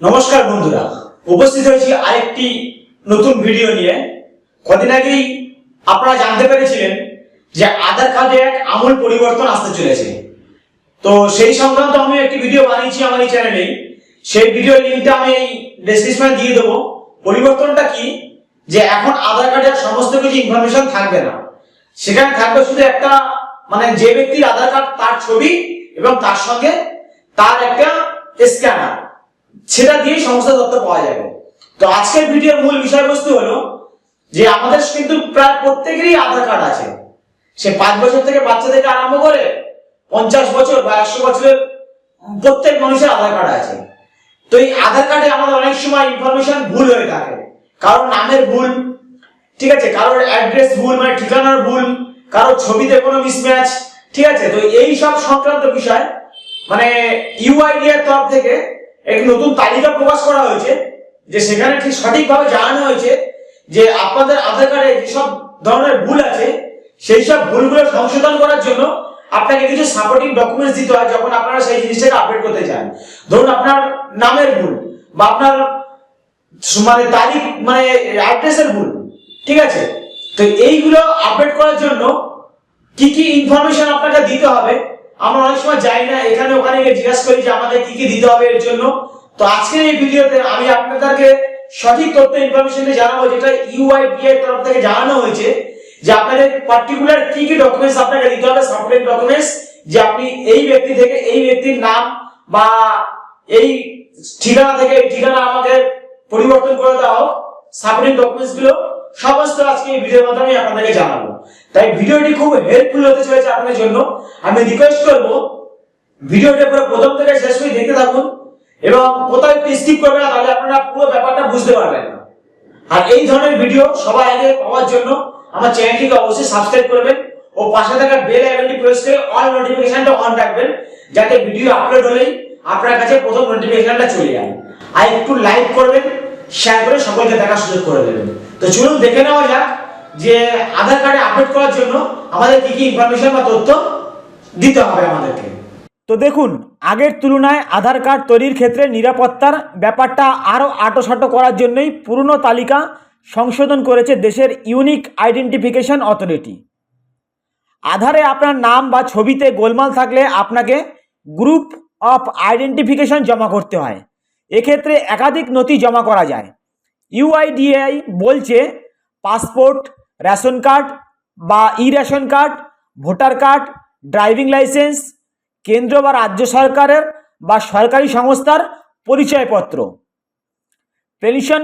নমস্কার বন্ধুরা, উপস্থিত হয়েছি আরেকটি নতুন ভিডিও নিয়ে। কদিন আগেই আপনারা জানতে পেরেছিলেন যে আধার কার্ডে এক আমূল পরিবর্তন আসতে চলেছে। তো সেই সংক্রান্ত আমি একটি ভিডিও বানিয়েছি আমার এই চ্যানেলে সেই ভিডিও লিঙ্কটা আমি এই ডেসক্রিপশনে দিয়ে দেবো। পরিবর্তনটা কি? যে এখন আধার কার্ডের সমস্ত কিছু ইনফরমেশন থাকবে না। সেখানে থাকবে শুধু একটা মানে যে ব্যক্তির আধার কার্ড তার ছবি এবং তার সঙ্গে তার একটা স্ক্যানার সেটা দিয়েই সমস্ত তথ্য পাওয়া যাবে। তো আজকের ভিডিওর মূল বিষয়বস্তু হলো যে আমাদের কিন্তু প্রায় প্রত্যেকেরই আধার কার্ড আছে। সে পাঁচ বছর থেকে বাচ্চা থেকে আরম্ভ করে পঞ্চাশ বছর বা একশো বছরের প্রত্যেক মানুষের আধার কার্ড আছে। তো এই আধার কার্ডে আমাদের অনেক সময় ইনফরমেশন ভুল হয়ে থাকে। কারোর নামের ভুল, ঠিক আছে? কারোর অ্যাড্রেস ভুল মানে ঠিকানার ভুল, কারোর ছবিতে কোনো মিসম্যাচ ঠিক আছে? তো এই সব সংক্রান্ত বিষয় মানে ইউআইডি এর তরফ থেকে একটি নতুন তালিকা প্রকাশ করা হয়েছে যে সেখানে ঠিক সঠিকভাবে জানানো হয়েছে যে আপনাদের আধার কার্ডে যেসব ধরনের ভুল আছে, সেই সব ভুলগুলো সংশোধন করার জন্য আপনাকে কিছু সাপোর্টিং ডকুমেন্টস দিতে হয় যখন আপনারা সেই জিনিসটাকে আপডেট করতে চান। ধরুন আপনার নামের ভুল বা আপনার মানে তারিখ মানে অ্যাড্রেসের ভুল, ঠিক আছে? তো এইগুলো আপডেট করার জন্য কি কি ইনফরমেশন আপনাকে দিতে হবে আমরা অনেক সময় যাই না, এখানে ওখানে জিজ্ঞাসা করি যে আমাদের কি কি দিতে হবে এর জন্য। তো আজকের এই ভিডিওতে আমি আপনাদেরকে সঠিক তথ্য ইনফরমেশন জানাব, যেটা ইউআইডি এর তরফ থেকে জানানো হয়েছে, যে আপনাদের পার্টিকুলার কি কি ডকুমেন্টস আপনাকে দিতে হবে সাপোর্টিং ডকুমেন্টস যে আপনি এই ব্যক্তি থেকে এই ব্যক্তির নাম বা এই ঠিকানা থেকে এই ঠিকানা আমাকে পরিবর্তন করে দেওয়া হোক ডকুমেন্টসগুলো, সমস্ত আজকে এই ভিডিওর মাধ্যমে আপনাদেরকে জানাব। তাই ভিডিওটি খুব হেল্পফুল হতে চলেছে আপনাদের জন্য। আমি রিকোয়েস্ট করব, ভিডিওটা পুরো প্রথম থেকে শেষ পর্যন্ত দেখতে থাকুন এবং একটু স্কিপ করবেন না, তাহলে আপনারা পুরো ব্যাপারটা বুঝতে পারবেন। আর এই ধরনের ভিডিও সবার আগে পাওয়ার জন্য আমার চ্যানেলটিকে অবশ্যই সাবস্ক্রাইব করবেন ও পাশে থাকা বেল আইকনটি প্রেস করে অল নোটিফিকেশনটা অন রাখবেন, যাতে ভিডিও আপলোড হলেই আপনার কাছে প্রথম নোটিফিকেশনটা চলে যায়। আর একটু লাইক করবেন শেয়ার করে সকলকে দেখার সুযোগ করে দেবেন। তো চলুন দেখে নেওয়া যাক যে আধার কার্ডে আপডেট করার জন্য আমাদের কি কি ইনফরমেশন বা তথ্য দিতে হবে আমাদেরকে। তো দেখুন, আগের তুলনায় আধার কার্ড তৈরির ক্ষেত্রে নিরাপত্তার ব্যাপারটা আরও আটোসাটো করার জন্যই পুরনো তালিকা সংশোধন করেছে দেশের ইউনিক আইডেন্টিফিকেশন অথরিটি। আধারে আপনার নাম বা ছবিতে গোলমাল থাকলে আপনাকে গ্রুপ অফ আইডেন্টিফিকেশন জমা করতে হয়। এক্ষেত্রে একাধিক নথি জমা করা যায়। ইউআইডিআই বলছে পাসপোর্ট রেশন কার্ড বা e ration card voter card driving licence কেন্দ্র বা রাজ্য সরকারের বা সরকারি সংস্থার পরিচয়পত্র পেনশন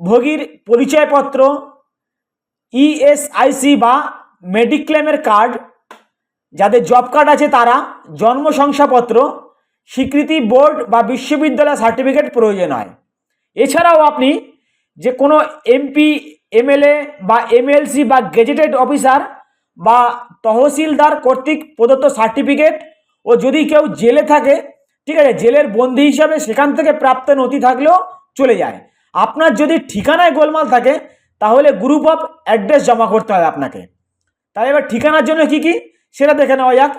ভোগীর পরিচয়পত্র ইএসআইসি বা মেডিক্লেমের কার্ড যাদের জব কার্ড আছে তারা জন্ম শংসাপত্র, স্বীকৃতি বোর্ড বা বিশ্ববিদ্যালয় সার্টিফিকেট প্রয়োজন হয়। এছাড়াও আপনি যে কোনো এমপি এমএলএ বা এমএলসি বা গেজেটেড অফিসার বা তহসিলদার কর্তৃক প্রদত্ত সার্টিফিকেট ও যদি কেউ জেলে থাকে, ঠিক আছে, জেলের বন্দি হিসাবে সেখান থেকে প্রাপ্ত নথি থাকলেও চলে যায়। আপনার যদি ঠিকানায় গোলমাল থাকে, তাহলে গ্রুপ অফ অ্যাড্রেস জমা করতে হয় আপনাকে। তাহলে এবার ঠিকানার জন্য কি কি? সেটা দেখে নেওয়া যাক।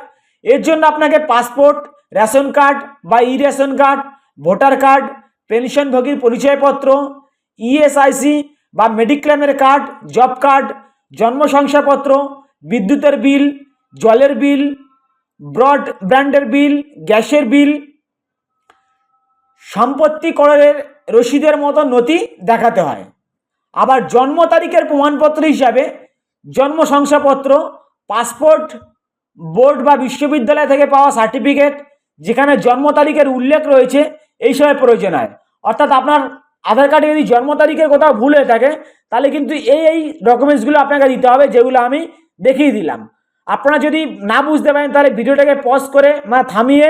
এর জন্য আপনাকে পাসপোর্ট, রেশন কার্ড বা e ration card, voter card, পেনশনভোগীর পরিচয়পত্র, ইএসআইসি বা মেডিক্লেমের কার্ড জব কার্ড জন্ম শংসাপত্র, বিদ্যুতের বিল জলের বিল ব্রড ব্র্যান্ডের বিল গ্যাসের বিল সম্পত্তি করের রসিদের মতো নথি দেখাতে হয়। আবার জন্ম তারিখের প্রমাণপত্র হিসাবে জন্ম শংসাপত্র পাসপোর্ট বোর্ড বা বিশ্ববিদ্যালয় থেকে পাওয়া সার্টিফিকেট যেখানে জন্ম তারিখের উল্লেখ রয়েছে, এই সময় প্রয়োজন হয়। অর্থাৎ আপনার আধার কার্ডে যদি জন্ম তারিখের কোথাও ভুল হয়ে থাকে, তাহলে কিন্তু এই এই ডকুমেন্টসগুলো আপনাকে দিতে হবে, যেগুলো আমি দেখিয়ে দিলাম। আপনারা যদি না বুঝতে পারেন, তাহলে ভিডিওটাকে পজ করে মানে থামিয়ে,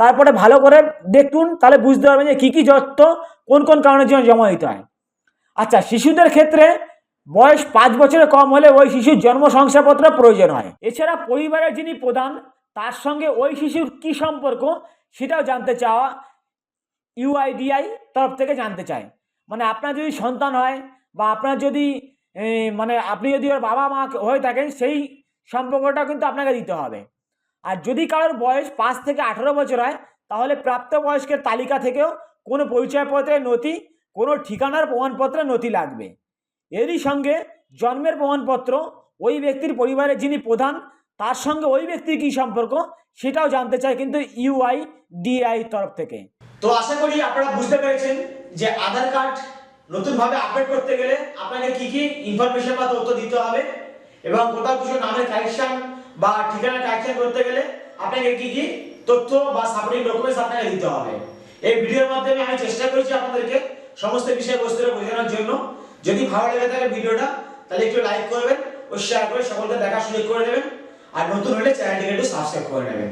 তারপরে ভালো করে দেখুন, তাহলে বুঝতে পারবেন যে কী কী তথ্য, কোন কোন কারণের জন্য জমা দিতে হয়। আচ্ছা শিশুদের ক্ষেত্রে বয়স পাঁচ বছরের কম হলে ওই শিশুর জন্ম শংসাপত্র প্রয়োজন হয়। এছাড়া পরিবারের যিনি প্রধান, তার সঙ্গে ওই শিশুর কি সম্পর্ক, সেটাও জানতে চাওয়া ইউআইডিআই তরফ থেকে জানতে চায় মানে আপনার যদি সন্তান হয় বা আপনার যদি মানে আপনি যদি ওর বাবা মা হয়ে থাকেন, সেই সম্পর্কটা কিন্তু আপনাকে দিতে হবে। আর যদি কারোর বয়স পাঁচ থেকে আঠেরো বছর হয়, তাহলে প্রাপ্তবয়স্কের তালিকা থেকেও কোনো পরিচয়পত্রের নথি, কোনো ঠিকানার প্রমাণপত্রের নথি লাগবে। এরই সঙ্গে জন্মের প্রমাণপত্র, ওই ব্যক্তির পরিবারের যিনি প্রধান, তার সঙ্গে ওই ব্যক্তির কী সম্পর্ক, সেটাও জানতে চায় কিন্তু ইউআই ডিআই তরফ থেকে। তো আশা করি আপনারা বুঝতে পেরেছেন যে আধার কার্ড নতুনভাবে আপডেট করতে গেলে আপনাকে কি কি ইনফরমেশন বা তথ্য দিতে হবে এবং কোথাও কিছু নামের কারেকশন বা ঠিকানা কারেকশন করতে গেলে আপনাকে কি কি তথ্য বা সাপোর্টিং ডকুমেন্টস আপনাকে দিতে হবে। এই ভিডিওর মাধ্যমে আমি চেষ্টা করেছি আপনাদেরকে সমস্ত বিষয়বস্তুটা বোঝানোর জন্য। যদি ভালো লেগে থাকে ভিডিওটা, তাহলে একটু লাইক করবেন ও শেয়ার করে সকলকে দেখার সুযোগ করে দেবেন। আর নতুন হলে চ্যানেলটিকে একটু সাবস্ক্রাইব করে নেবেন।